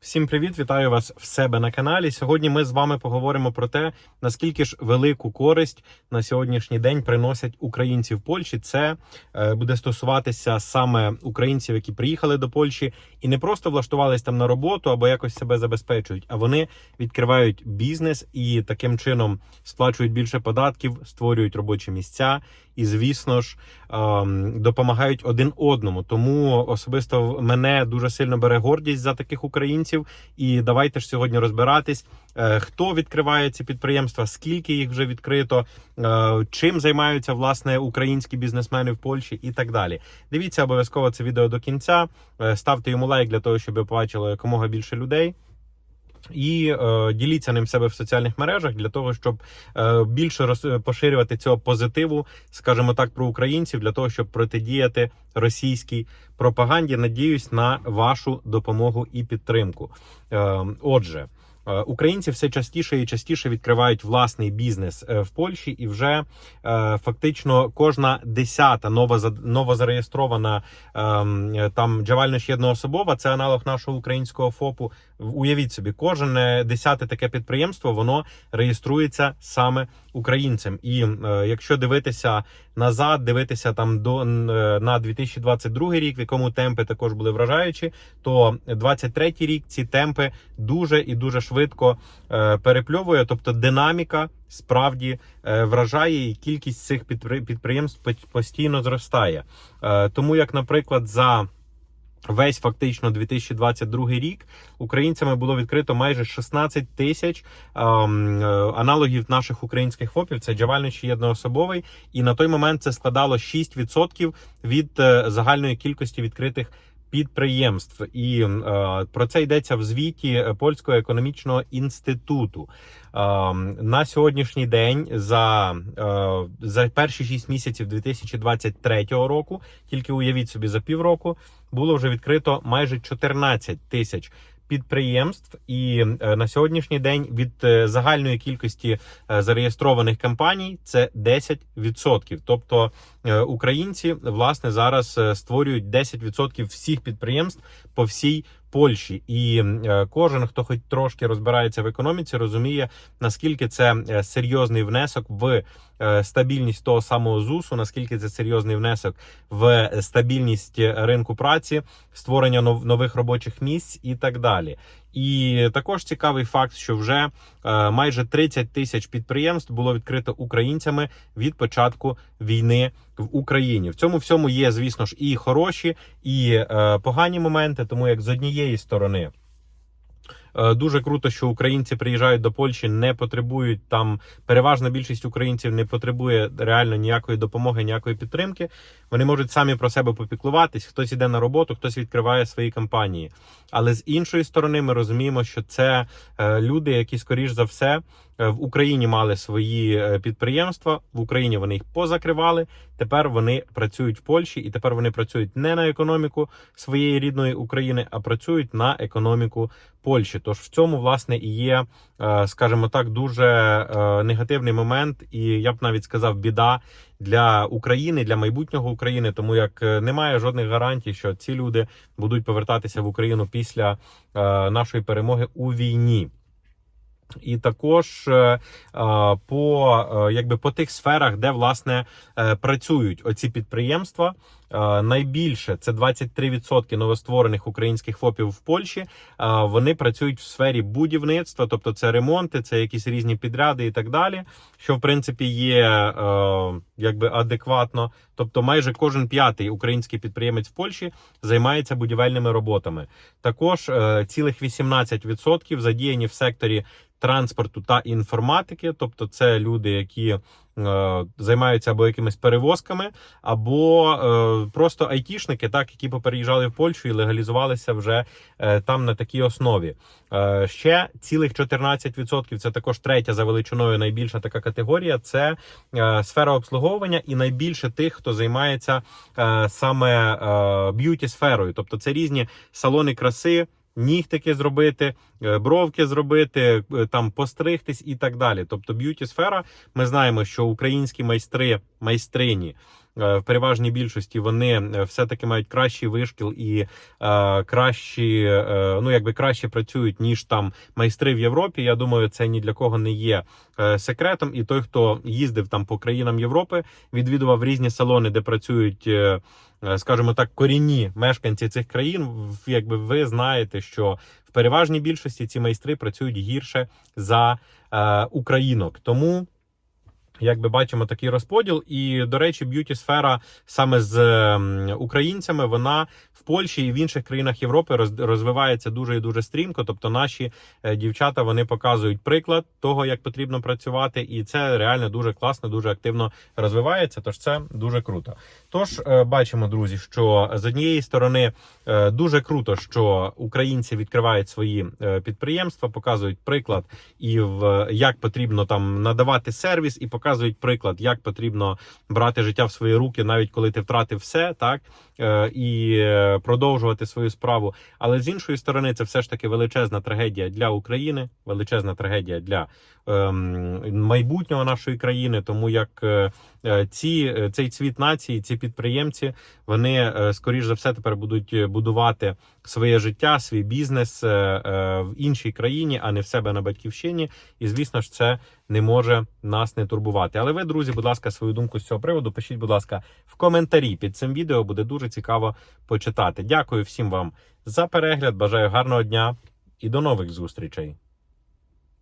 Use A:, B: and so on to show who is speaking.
A: Всім привіт, вітаю вас в себе на каналі. Сьогодні ми з вами поговоримо про те, наскільки ж велику користь на сьогоднішній день приносять українці в Польщі. Це е, буде стосуватися саме українців, які приїхали до Польщі і не просто влаштувались там на роботу або якось себе забезпечують, а вони відкривають бізнес і таким чином сплачують більше податків, створюють робочі місця і, звісно ж, допомагають один одному. Тому особисто мене дуже сильно бере гордість за таких українців. І давайте ж сьогодні розбиратись, е, хто відкриває ці підприємства, скільки їх вже відкрито, е, чим займаються власне українські бізнесмени в Польщі і так далі. Дивіться обов'язково це відео до кінця. е, Ставте йому лайк для того, щоб побачило якомога більше людей. І е, діліться ним себе в соціальних мережах для того, щоб е, більше роз, поширювати цього позитиву, скажімо так, про українців, для того, щоб протидіяти російській пропаганді. Надіюсь на вашу допомогу і підтримку. Е, отже. Е, Українці все частіше і частіше відкривають власний бізнес е, в Польщі, і вже е, фактично кожна десята новозареєстрована ем, там джавальність єдноособова, це аналог нашого українського ФОПу. Уявіть собі, кожне десяте таке підприємство воно реєструється саме українцем. І якщо дивитися назад, дивитися там до на 2022 рік, в якому темпи також були вражаючі, то 23 рік ці темпи дуже і дуже швидко е, перепльовує. Тобто динаміка справді е, вражає, і кількість цих підприємств по- постійно зростає. Е, тому як, наприклад, за Весь фактично 2022 рік українцями було відкрито майже 16 тисяч ем, аналогів наших українських ФОПів. Це Джавальничі єдноособовий, і на той момент це складало 6% від загальної кількості відкритих підприємств. І е, про це йдеться в звіті Польського економічного інституту. Е, на сьогоднішній день за, е, за перші 6 місяців 2023 року, тільки уявіть собі за півроку, було вже відкрито майже 14 тисяч підприємств, і на сьогоднішній день від загальної кількості зареєстрованих компаній це 10%. Тобто українці власне зараз е, створюють 10% всіх підприємств по всій Польщі, і е, кожен, хто хоч трошки розбирається в економіці, розуміє наскільки це е, серйозний внесок в е, стабільність того самого ЗУСу, наскільки це серйозний внесок в стабільність ринку праці, створення нов- нових робочих місць і так далі. І також цікавий факт, що вже е, майже 30 тисяч підприємств було відкрито українцями від початку війни в Україні. В цьому всьому є, звісно ж, і хороші, і е, погані моменти, тому як з однієї сторони. Е, Дуже круто, що українці приїжджають до Польщі, не потребують там. Переважна більшість українців не потребує реально ніякої допомоги, ніякої підтримки. Вони можуть самі про себе попіклуватись. Хтось іде на роботу, хтось відкриває свої компанії. Але з іншої сторони, ми розуміємо, що це е, люди, які скоріш за все в Україні мали свої е, підприємства. В Україні вони їх позакривали. Тепер вони працюють в Польщі, і тепер вони працюють не на економіку своєї рідної України, а працюють на економіку Польщі. Тож в цьому власне і є, е, скажімо так, дуже е, негативний момент, і я б навіть сказав, біда для України, для майбутнього України, тому як е, немає жодних гарантій, що ці люди будуть повертатися в Україну після е, нашої перемоги у війні. І також е, е, по е, якби по тих сферах, де власне працюють оці підприємства, найбільше це 23% новостворених українських ФОПів в Польщі. е, Вони працюють в сфері будівництва, тобто це ремонти, це якісь різні підряди і так далі. Що в принципі є е, якби адекватно. Тобто, майже кожен п'ятий український підприємець в Польщі займається будівельними роботами. Також е, цілих 18% задіяні в секторі транспорту та інформатики, тобто це люди, які е, займаються або якимись перевозками, або е, просто айтішники, так які попереїжджали в Польщу і легалізувалися вже е, там на такій основі. Е, ще цілих 14% це також третя за величиною найбільша така категорія. Це е, сфера обслуговування, і найбільше тих, хто займається е, саме е, б'юті сферою, тобто це різні салони краси. Нігтики зробити, е, бровки зробити, е, там постригтись і так далі. Тобто, б'юті сфера. Ми знаємо, що українські майстри, майстрині в переважній більшості вони е, все-таки мають кращий вишкіл і е, кращі, е, ну якби краще працюють ніж там майстри в Європі. Я думаю, це ні для кого не є е, секретом. І той, хто їздив там по країнам Європи, відвідував різні салони, де працюють. е, е, Скажімо так, корінні мешканці цих країн, якби ви знаєте, що в переважній більшості ці майстри працюють гірше за е, українок. Тому Якби бачимо такий розподіл, і до речі, б'юті сфера саме з ем, українцями вона в Польщі і в інших країнах Європи роз- розвивається дуже і дуже стрімко. Тобто, наші е, дівчата вони показують приклад того, як потрібно працювати, і це реально дуже класно, дуже активно розвивається. Тож це дуже круто. Тож е, бачимо, друзі, що з однієї сторони е, дуже круто, що українці відкривають свої підприємства, показують приклад і в як потрібно там надавати сервіс, і показують приклад, як потрібно брати життя в свої руки, навіть коли ти втратив все, так е, і е, продовжувати свою справу. Але з іншої сторони, це все ж таки величезна трагедія для України, величезна трагедія для ем, майбутнього нашої країни, тому як е, ці цей цвіт нації, ці підприємці, вони скоріш за все тепер будуть будувати своє життя, свій бізнес в іншій країні, а не в себе на батьківщині. І звісно ж, це не може нас не турбувати. Але ви, друзі, будь ласка, свою думку з цього приводу пишіть, будь ласка, в коментарі під цим відео буде дуже цікаво почитати. Дякую всім вам за перегляд. Бажаю гарного дня і до нових зустрічей.